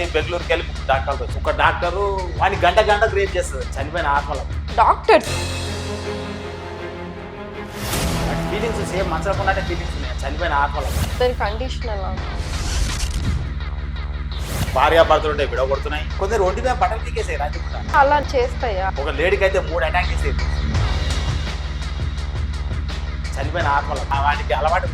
దగ్గరికి బెంగళూరుకి వెళ్ళి వచ్చి. ఒక డాక్టరు వాని గంట గంట రేప్ చేస్తుంది. చనిపోయిన ఆత్మలకు డాక్టర్స్. ఫీలింగ్స్ సేమ్ ఉన్నట్టే ఫీలింగ్స్ ఉన్నాయి. చనిపోయిన ఆత్మలకు దాని కండిషన్ ఎలా? భార్యాభర్తలు ఉంటే విడగొడుతున్నాయి. కొందరు ఒంటి మీద బట్టలు తీకేసాయి రాజకుండా అలా చేస్తాయా? ఒక లేడీకి అయితే మూడు అటాక్ చేసేది. చనిపోయిన ఆత్మలు. ఆ వాటికి అలవాటు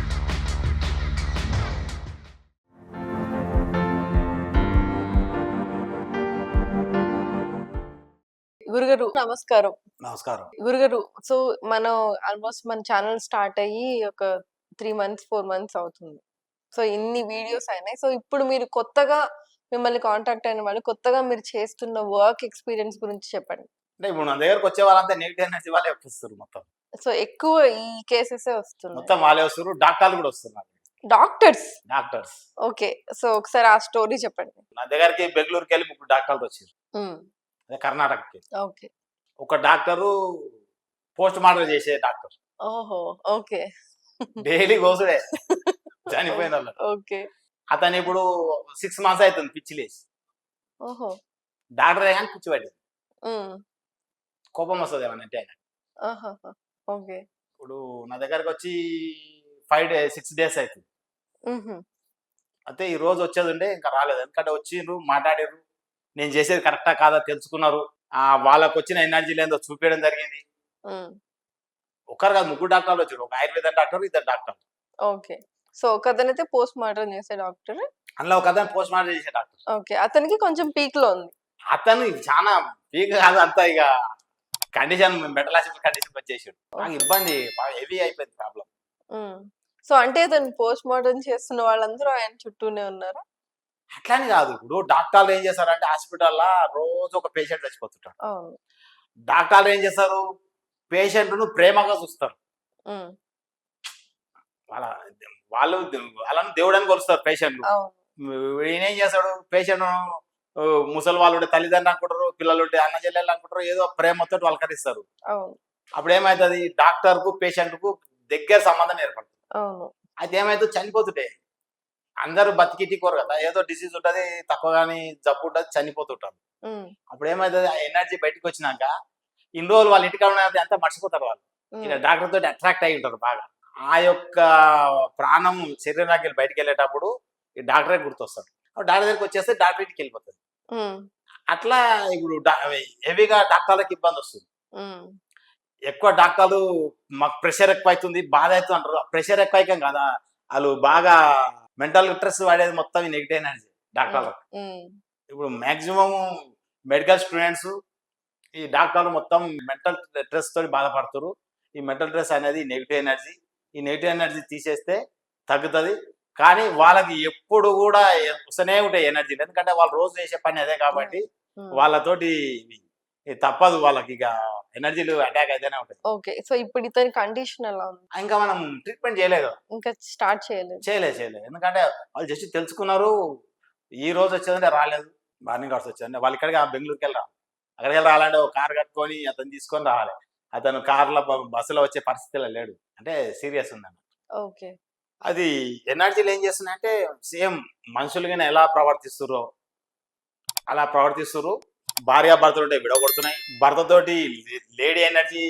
గురుగారు నమస్కారం. నమస్కారం. గురుగారు సో మనం ఆల్మోస్ట్ మన ఛానల్ స్టార్ట్ అయ్యి ఒక త్రీ మంత్స్ ఫోర్ మంత్స్ అవుతుంది. సో ఇన్ని వీడియోస్ అయినాయి. సో ఇప్పుడు మీరు కొత్తగా మిమ్మల్ని కాంటాక్ట్ అయిన వాళ్ళు కొత్తగా మీరు చేస్తున్న వర్క్ ఎక్స్పీరియన్స్ గురించి చెప్పండి. అంటే ఇప్పుడు నా దగ్గరకు వచ్చే వాళ్ళంతా నెగిటివ్ ఎనర్జీ వాళ్ళే వస్తారు మొత్తం. సో ఎక్కువ ఈ కేసెస్ వస్తున్నాయి. మొత్తం వాళ్ళే వస్తారు డాక్టర్లు కూడా వస్తున్నారు. డాక్టర్స్? డాక్టర్స్. ఓకే. సో ఒకసారి ఆ స్టోరీ చెప్పండి. నా దగ్గరికి బెంగళూరుకి వెళ్ళి ముగ్గురు డాక్టర్లు వచ్చారు. అదే కర్ణాటకకి. ఓకే. ఒక డాక్టరు పోస్ట్ మార్టం చేసే డాక్టర్. ఓహో! ఓకే. డైలీ కోసుడే. చనిపోయిన వాళ్ళు ఓకే. అతను ఇప్పుడు సిక్స్ మంత్స్ అవుతుంది పిచ్చి లేచి. ఓహో! డాక్టర్ కానీ పిచ్చి పట్టింది. కోపం వస్తుంది ఏమన్నా అంటే ఆయన ఆహాహా. ఓకే. ఇప్పుడు నా దగ్గరకు వచ్చి ఫైవ్ డే సిక్స్ డేస్ అవుతుంది. అయితే ఈ రోజు వచ్చేది ఉండే ఇంకా రాలేదు. ఎందుకంటే వచ్చిండ్రు మాట్లాడారు నేను చేసేది కరెక్టా కాదా తెలుసుకున్నారు. ఆ వాళ్ళకి వచ్చిన ఎనర్జీ లేదో చూపించడం జరిగింది. ఒకరు కాదు ముగ్గురు డాక్టర్లు వచ్చారు. ఒక ఆయుర్వేద డాక్టర్ ఇద్దరు డాక్టర్ ఓకే. సో ఒక పోస్ట్ మార్టం చేసే డాక్టర్. అందులో ఒక అతను పోస్ట్ మార్టం చేసే డాక్టర్. ఓకే. అతనికి కొంచెం పీక్లో ఉంది. అతను చాలా వీక్ కాదు అంతా ఇక కండిషన్ మెటలాజికల్ కండిషన్ వచ్చేసాడు. నాకు ఇబ్బంది బాగా హెవీ అయిపోయింది ప్రాబ్లం. సో అంటే అతను పోస్ట్ మార్టం చేస్తున్న వాళ్ళందరూ ఆయన చుట్టూనే ఉన్నారు? అట్లాని కాదు. ఇప్పుడు డాక్టర్లు ఏం చేస్తారంటే హాస్పిటల్లో రోజు ఒక పేషెంట్ చచ్చిపోతుంటాడు. అవును. డాక్టర్లు ఏం చేస్తారు? పేషెంట్ను ప్రేమగా చూస్తారు. వాళ్ళ వాళ్ళు వాళ్ళని దేవుడని కొలుస్తారు పేషెంట్లు. ఈయన చేస్తాడు? పేషెంట్ ముసలి వాళ్ళు ఉంటే తల్లిదండ్రులు అనుకుంటారు పిల్లలు ఉంటే అన్న చెల్లెలు అనుకుంటారు ఏదో ప్రేమతో వాళ్ళకరిస్తారు అప్పుడు ఏమవుతుంది డాక్టర్కు పేషెంట్కు దగ్గర సంబంధం ఏర్పడుతుంది. అయితే ఏమైతుంది? చనిపోతుంటాయి అందరూ బతికిటి కోరు కదా. ఏదో డిసీజ్ ఉంటుంది తక్కువ కానీ జబ్బు ఉంటుంది చనిపోతుంటారు. అప్పుడు ఏమవుతుంది ఆ ఎనర్జీ బయటకు వచ్చినాక ఇన్ని రోజులు వాళ్ళ ఇంటికి ఉన్నది అంతా మర్చిపోతారు వాళ్ళు. డాక్టర్ తోటి అట్రాక్ట్ అయి ఉంటారు బాగా. ఆ యొక్క ప్రాణం శరీరానికి వెళ్ళి బయటికి వెళ్ళేటప్పుడు ఈ డాక్టరే గుర్తొస్తాడు. డాక్టర్ దగ్గరికి వచ్చేస్తే డాక్టర్ ఇంటికి వెళ్ళిపోతుంది. అట్లా ఇప్పుడు హెవీగా డాక్టర్లకు ఇబ్బంది వస్తుంది. ఎక్కువ డాక్టర్లు మాకు ప్రెషర్ ఎక్కువ అవుతుంది బాధ అవుతుంది అంటారు. ప్రెషర్ ఎక్కువ కదా వాళ్ళు బాగా మెంటల్ స్ట్రెస్ వాడేది మొత్తం నెగిటివ్ ఎనర్జీ డాక్టర్లు. ఇప్పుడు మాక్సిమం మెడికల్ స్టూడెంట్స్ ఈ డాక్టర్లు మొత్తం మెంటల్ స్ట్రెస్ తోటి బాధపడుతారు ఈ మెంటల్ స్ట్రెస్ అనేది నెగిటివ్ ఎనర్జీ ఈ నెగిటివ్ ఎనర్జీ తీసేస్తే తగ్గుతుంది. కానీ వాళ్ళకి ఎప్పుడు కూడా వస్తూనే ఉంటాయి ఎనర్జీలు ఎందుకంటే వాళ్ళు రోజు చేసే పని అదే కాబట్టి. వాళ్ళతోటి తప్పదు వాళ్ళకి ఇక ఎనర్జీలు అటాక్ అయితేనే ఉంటాయి. ఓకే సో ఇప్పుడు ఇతని కండిషన్ ఎలా ఉంది? ఇంకా మనం ట్రీట్మెంట్ చేయలేదు. ఇంకా స్టార్ట్ చేయలేదు. చేయలేదు చేయలేదు. ఎందుకంటే వాళ్ళు జస్ట్ తెలుసుకున్నారు ఈ రోజు వచ్చేదంటే రాలేదు. మార్నింగ్ అవర్స్ వచ్చేదంటే వాళ్ళు ఇక్కడికి ఆ బెంగళూరుకి వెళ్ళి రావాలి అక్కడికి వెళ్ళి రావాలంటే ఒక కార్ కట్టుకొని అతను తీసుకొని రావాలి. అతను కార్లో బస్సులో వచ్చే పరిస్థితిలో లేడు. అంటే సీరియస్ ఉందన్న ఓకే. అది ఎనర్జీలు ఏం చేస్తున్నాయంటే సేమ్ మనుషులుగానే ఎలా ప్రవర్తిస్తుర్రో అలా ప్రవర్తిస్తుర్రు. భార్యాభర్తలు ఉంటే విడగొడుతున్నాయి. భర్తతోటి లేడీ ఎనర్జీ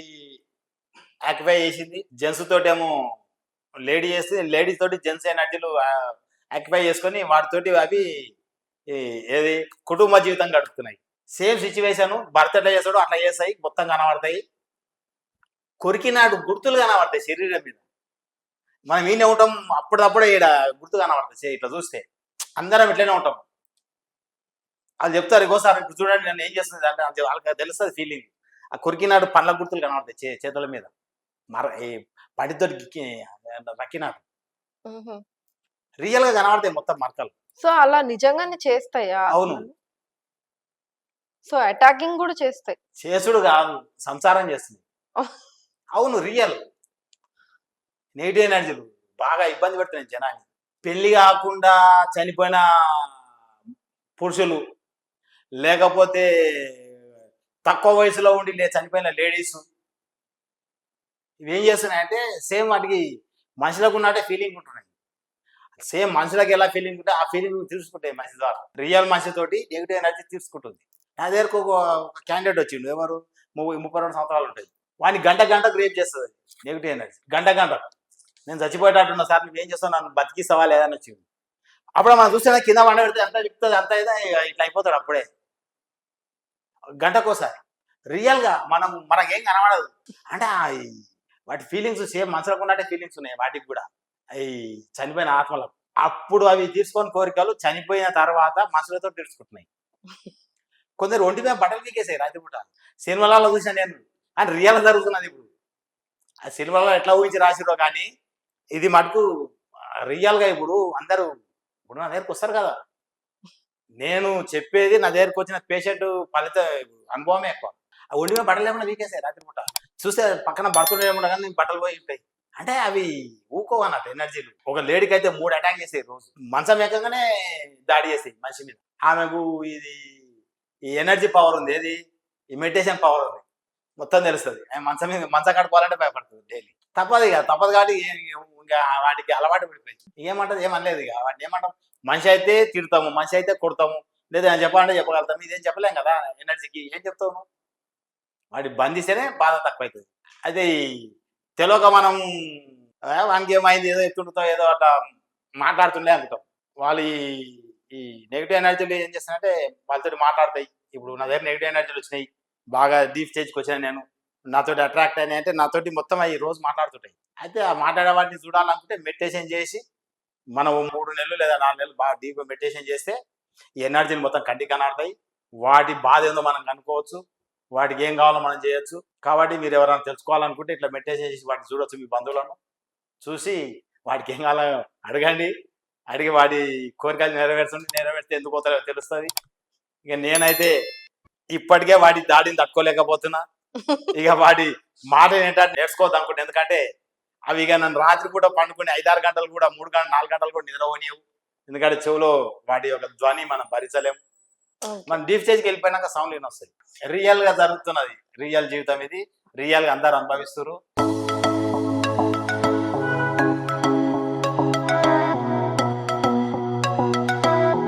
యాక్టిఫై చేసింది. జెంట్స్ తోటి ఏమో లేడీ చేస్తే లేడీస్ తోటి జెంట్స్ ఎనర్జీలు యాక్టిఫై చేసుకొని వాటితోటి అవి ఏది కుటుంబ జీవితం గడుపుతున్నాయి. సేమ్ సిచ్యువేషన్ భర్త ఎట్లా చేస్తాడో అట్లా చేస్తాయి. మొత్తం కనబడతాయి. కొరికినాడు గుర్తులు కనబడతాయి శరీరం మీద. మనం ఈయన ఉంటాం అప్పుడప్పుడే ఈడ గుర్తు కనబడతాయి. ఇట్లా చూస్తే అందరం ఇట్లనే ఉంటాం. వాళ్ళు చెప్తారు ఇంకోసారి ఇప్పుడు చూడండి నన్ను ఏం చేస్తుంది అంటే అది వాళ్ళకి తెలుస్తుంది ఫీలింగ్ ఆ కొరికినాడు పండ్ల గుర్తులు కనబడతాయి చేతుల మీద. మర ఈ పడితో రక్కినాడు. రియల్గా కనబడతాయి మొత్తం మరకలు. సో అలా నిజంగానే చేస్తాయా అవును. సో అటాకింగ్ కూడా చేస్తాయి. చేసుడు కాదు సంసారం చేస్తుంది. అవును రియల్ నెగిటివ్ ఎనర్జీలు బాగా ఇబ్బంది పెడుతున్నాయి జనాన్ని. పెళ్ళి కాకుండా చనిపోయిన పురుషులు లేకపోతే తక్కువ వయసులో ఉండి లే చనిపోయిన లేడీస్ ఇవి ఏం చేస్తున్నాయంటే సేమ్ వాటికి మనుషులకు ఉన్నట్టే ఫీలింగ్ ఉంటున్నాయి. సేమ్ మనుషులకు ఎలా ఫీలింగ్ ఉంటే ఆ ఫీలింగ్ తీసుకుంటాయి మనిషి ద్వారా. రియల్ మనిషి తోటి నెగిటివ్ ఎనర్జీ తీసుకుంటుంది. నా దగ్గరకు ఒక క్యాండిడేట్ వచ్చిండు. ఎవరు? ముప్పై ముప్పై రెండు సంవత్సరాలు ఉంటుంది వాడిని గంట గంట గ్రేప్ చేస్తుంది నెగిటివ్ ఎనర్జీ గంట గంట. నేను చచ్చిపోయేటట్టున్నా సార్ నువ్వు ఏం చేస్తావు? నన్ను బతికిస్తావా లేదని వచ్చింది అప్పుడు మనం చూస్తే కింద వండ పెడితే అంతా చెప్తుంది అంతా ఇదే ఇట్లా అయిపోతాడు అప్పుడే. గంటకోసారి. రియల్గా మనం మనకి ఏం కనబడదు. అంటే వాటి ఫీలింగ్స్ సేమ్ మనసులకు ఉన్నట్టే ఫీలింగ్స్ ఉన్నాయి వాటికి కూడా. అవి చనిపోయిన ఆత్మలకు అప్పుడు అవి తీసుకొని కోరికలు చనిపోయిన తర్వాత మనసులతో తీర్చుకుంటున్నాయి. కొందరు ఒంటి మీద బట్టలు పీకేసాయి రాత్రిపూట సినిమాలలో చూసా నేను. అని రియల్ జరుగుతున్నది ఇప్పుడు. ఆ సినిమాలో ఎట్లా ఊహించి రాసిరో కానీ ఇది మటుకు రియల్గా ఇప్పుడు అందరూ ఇప్పుడు నా దగ్గరకు వస్తారు కదా. నేను చెప్పేది నా దగ్గరకు వచ్చిన పేషెంట్ ఫలిత అనుభవమే ఎక్కువ. ఆ ఒంటి మీద బట్టలు ఏమన్నా వీకేసాయి రాత్రిపూట. చూస్తే పక్కన బట్టలు ఏమన్నా కానీ బట్టలు పోయి ఉంటాయి. అంటే అవి ఊకో అన్నట్టు ఎనర్జీలు ఒక లేడీకి అయితే మూడు అటాక్ చేసాయి రోజు. మంచం ఎక్కగానే దాడి చేసాయి మనిషి మీద. ఆమెకు ఇది ఈ ఎనర్జీ పవర్ ఉంది. ఏది? ఈ మెడిటేషన్ పవర్ ఉంది. మొత్తం తెలుస్తుంది. మంచం మీద మంచం కట్టుకోవాలంటే భయపడుతుంది డైలీ తప్పదు ఇక తప్పదు కాబట్టి ఇంకా వాటికి అలవాటు పడిపోయింది. ఏమంటది ఏమనలేదు ఇక. వాటిని ఏమంటాం మనిషి అయితే తిడతాము మనిషి అయితే కొడతాము. లేదా నేను చెప్పాలంటే చెప్పగలుగుతాము ఇదేం చెప్పలేం కదా ఎనర్జీకి ఏం చెప్తావు వాటి బంధిస్తేనే బాధ తక్కువ అవుతుంది అయితే తెలియక మనం వానికి ఏమైంది ఏదో ఎత్తుండుతాం ఏదో అట్లా మాట్లాడుతుండే అనుకుంటాం. వాళ్ళు ఈ- ఈ నెగిటివ్ ఎనర్జీలు ఏం చేస్తానంటే వాళ్ళతో మాట్లాడతాయి. ఇప్పుడు నా దగ్గర నెగిటివ్ ఎనర్జీలు వచ్చినాయి. బాగా డీప్ స్టేజ్కి వచ్చాను నేను. నాతోటి అట్రాక్ట్ అయినాయి అంటే నాతోటి మొత్తం అవి రోజు మాట్లాడుతుంటాయి. అయితే ఆ మాట్లాడే వాటిని చూడాలనుకుంటే మెడిటేషన్ చేసి మనం మూడు నెలలు లేదా నాలుగు నెలలు బాగా డీప్గా మెడిటేషన్ చేస్తే ఈ ఎనర్జీని మొత్తం కంటికి కనబడతాయి. వాటి బాధ ఏందో మనం కనుక్కోవచ్చు. వాటికి ఏం కావాలో మనం చేయొచ్చు. కాబట్టి మీరు ఎవరైనా తెలుసుకోవాలనుకుంటే ఇట్లా మెడిటేషన్ చేసి వాటిని చూడొచ్చు మీ బంధువులను. చూసి వాటికి ఏం కావాలో అడగండి. అడిగి వాటి కోరికలు నెరవేర్చండి. నెరవేర్స్తే ఎందుకు పోతారో తెలుస్తుంది. ఇక నేనైతే ఇప్పటికే వాటి దాడిని తట్టుకోలేకపోతున్నా. ఇక వాటి మాట ఏంటంటే నేర్చుకోవద్దు అనుకుంటా. ఎందుకంటే అవి ఇక నన్ను రాత్రి కూడా పండుకుని ఐదారు గంటలు కూడా మూడు గంటలు నాలుగు గంటలు కూడా నిద్రపోనియవు ఎందుకంటే చెవులో వాటి యొక్క ధ్వని మనం భరించలేము. మనం డీప్ స్టేజ్కి వెళ్ళిపోయినాక సౌండ్ వస్తాయి రియల్గా జరుగుతున్నది. రియల్ జీవితం ఇది. రియల్గా అందరు అనుభవిస్తారు